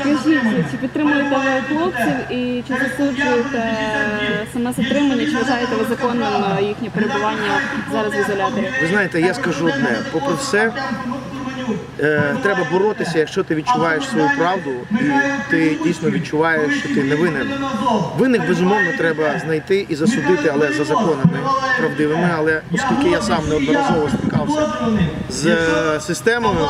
Скажіть, чи підтримуєте ви хлопців і чи засуджуєте саме затримання, чи вважаєте ви законним е, їхнє перебування зараз в ізоляторі? Ви знаєте, я скажу одне, попри все, е, треба боротися, якщо ти відчуваєш свою правду і ти дійсно відчуваєш, що ти не винен. Винних, безумовно, треба знайти і засудити, але за законами правдивими. Але оскільки я сам неодноразово стикався з е, системою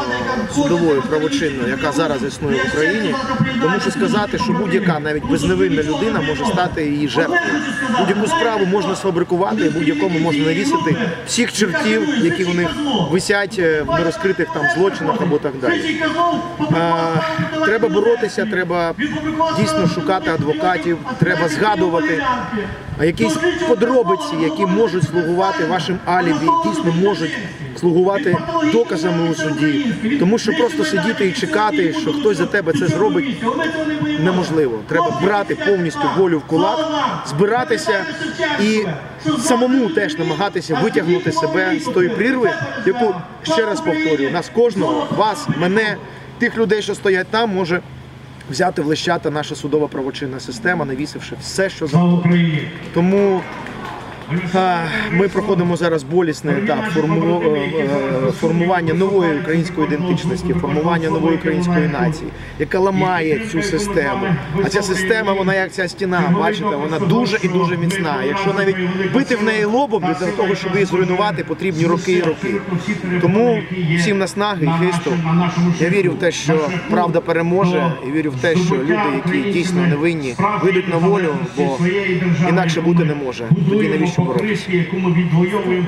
судовою правочинною, яка зараз існує в Україні, то мушу сказати, що будь-яка навіть безневинна людина може стати її жертвою. Будь-яку справу можна сфабрикувати, будь-якому можна навісити всіх чертів, які в них висять е, в нерозкритих там злочинах або так далі. Е, Треба боротися, треба дійсно шукати адвокатів, треба згадувати а якісь подробиці, які можуть слугувати вашим алібі, дійсно можуть слугувати доказами у суді. Тому що просто сидіти і чекати, що хтось за тебе це зробить, неможливо. Треба брати повністю волю в кулак, збиратися і самому теж намагатися витягнути себе з тої прірви, яку ще раз повторюю, нас кожного, вас, мене, тих людей, що стоять там, може взяти в лещата наша судова правочинна система, навісивши все, що. Україні! Тому ми проходимо зараз болісний етап форму- е, е, формування нової української ідентичності, формування нової української нації, яка ламає цю систему. А ця система, вона як ця стіна, бачите, вона дуже і дуже міцна. Якщо навіть бити в неї лобом для того, щоб її зруйнувати, потрібні роки і роки. Тому всім наснаги і хисту. Я вірю в те, що правда переможе, і вірю в те, що люди, які дійсно невинні, вийдуть на волю, бо інакше бути не може. Тоді навіщо боротися? яку ми відвоюємо